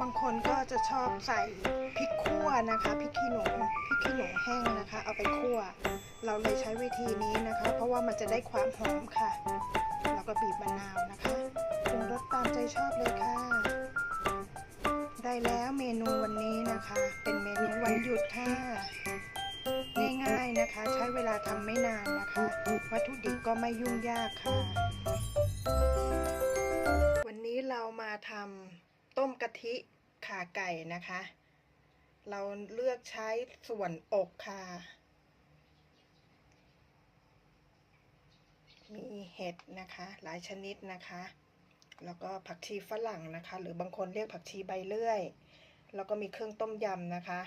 บางคนก็จะชอบใส่พริกขั่วนะคะพริกขี้หนูพริกขี้หนูแห้งนะคะ เอาไปคั่ว เราเลยใช้วิธีนี้นะคะ เพราะว่ามันจะได้ความหอมค่ะ แล้วก็บีบมะนาวนะคะปรุงรสตามใจชอบเลยค่ะ ได้แล้วเมนูวันนี้นะคะ เป็นเมนูวันหยุดค่ะง่ายๆนะคะ ใช้เวลาทำไม่นานนะคะ วัตถุดิบก็ไม่ยุ่งยากค่ะ ทำต้มกะทิขาไก่นะคะ เราเลือกใช้ส่วนอกค่ะ มีเห็ดนะคะ หลายชนิดนะคะ แล้วก็ผักชีฝรั่งนะคะ หรือบางคนเรียกผักชีใบเลื่อย แล้วก็มีเครื่องต้มยำนะคะ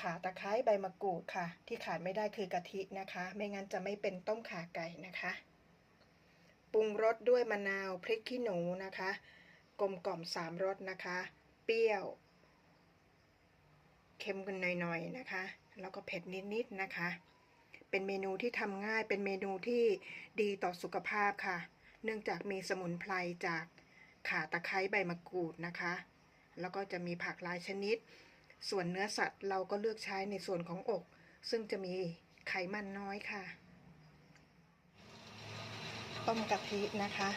ขาตะไคร้ใบมะกรูดค่ะ ที่ขาดไม่ได้คือกะทินะคะ ไม่งั้นจะไม่เป็นต้มขาไก่นะคะ ปรุงรสด้วยมะนาวพริกขี้หนูนะคะ กลมกล่อมสามรสนะคะ เปรี้ยว เค็มกันหน่อยๆนะคะ แล้วก็เผ็ดนิดๆนะคะ เป็นเมนูที่ทำง่ายเป็นเมนูที่ดีต่อสุขภาพค่ะ เนื่องจากมีสมุนไพรจากข่าตะไคร้ใบมะกรูดนะคะ แล้วก็จะมีผักหลายชนิด ส่วนเนื้อสัตว์เราก็เลือกใช้ในส่วนของอก ซึ่งจะมีไขมันน้อยค่ะ ต้มกะทินะคะ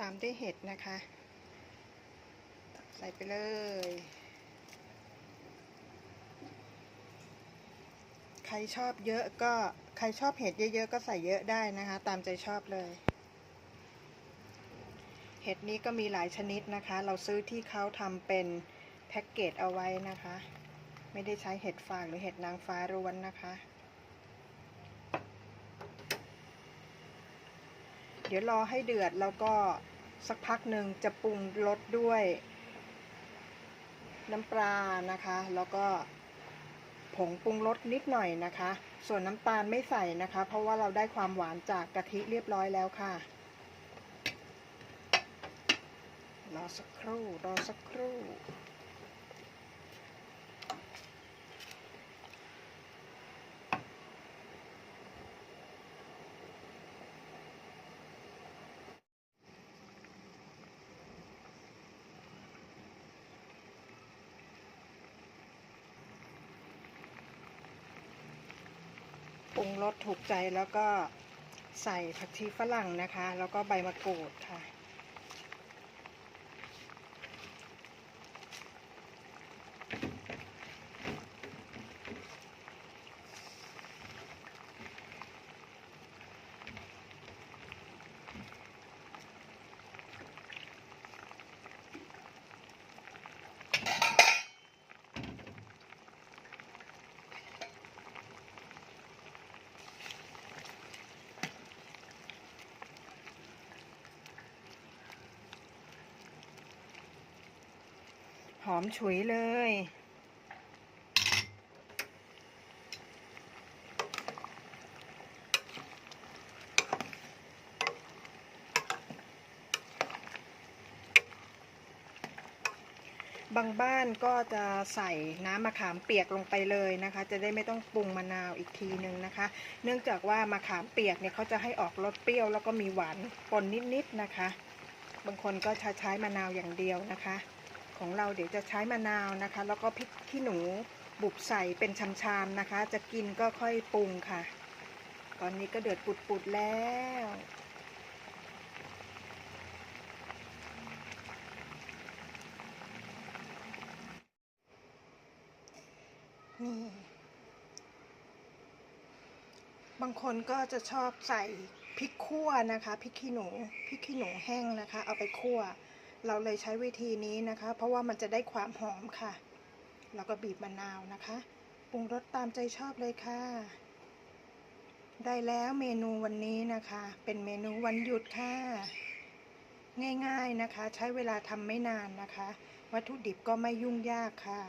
ตามด้วยเห็ดนะคะ ใส่ไปเลย ใครชอบเยอะก็ใครชอบเห็ดเยอะๆก็ใส่เยอะได้นะคะ ตามใจชอบเลย เห็ดนี้ก็มีหลายชนิดนะคะ เราซื้อที่เขาทำเป็นแพ็กเกจเอาไว้นะคะ ไม่ได้ใช้เห็ดฟางหรือเห็ดนางฟ้าร้วนนะคะ เดี๋ยวรอให้เดือดแล้วก็สักพักหนึ่งจะปรุงรสด้วย น้ำปลานะคะ แล้วก็ผงปรุงรสนิดหน่อยนะคะ ส่วนน้ำตาลไม่ใส่นะคะ เพราะว่าเราได้ความหวานจากกะทิเรียบร้อยแล้วค่ะ รอสักครู่ รอสักครู่ งรสถูกใจแล้วก็ใส่ผักชีฝรั่งนะคะ แล้วก็ใบมะกรูดค่ะ หอมฉุยเลย บางบ้านก็จะใส่น้ำมะขามเปียกลงไปเลยนะคะ จะได้ไม่ต้องปรุงมะนาวอีกทีนึงนะคะ เนื่องจากว่ามะขามเปียกเนี่ยเขาจะให้ออกรสเปรี้ยวแล้วก็มีหวานปนนิดๆนะคะ บางคนก็จะใช้มะนาวอย่างเดียวนะคะ ของเราเดี๋ยวจะใช้มะนาวนะคะ แล้วก็พริกขี้หนูบุบใส่เป็นชามๆนะคะ จะกินก็ค่อยปรุงค่ะ ตอนนี้ก็เดือดปุดๆแล้วนี่บางคนก็จะชอบใส่พริกคั่วนะคะพริกขี้หนูพริกขี้หนูแห้งนะคะ เอาไปคั่ว เราเลยใช้วิธีนี้นะคะ เพราะว่ามันจะได้ความหอมค่ะ แล้วก็บีบมะนาวนะคะ ปรุงรสตามใจชอบเลยค่ะ ได้แล้วเมนูวันนี้นะคะ เป็นเมนูวันหยุดค่ะ ง่ายๆนะคะ ใช้เวลาทำไม่นานนะคะ วัตถุดิบก็ไม่ยุ่งยากค่ะ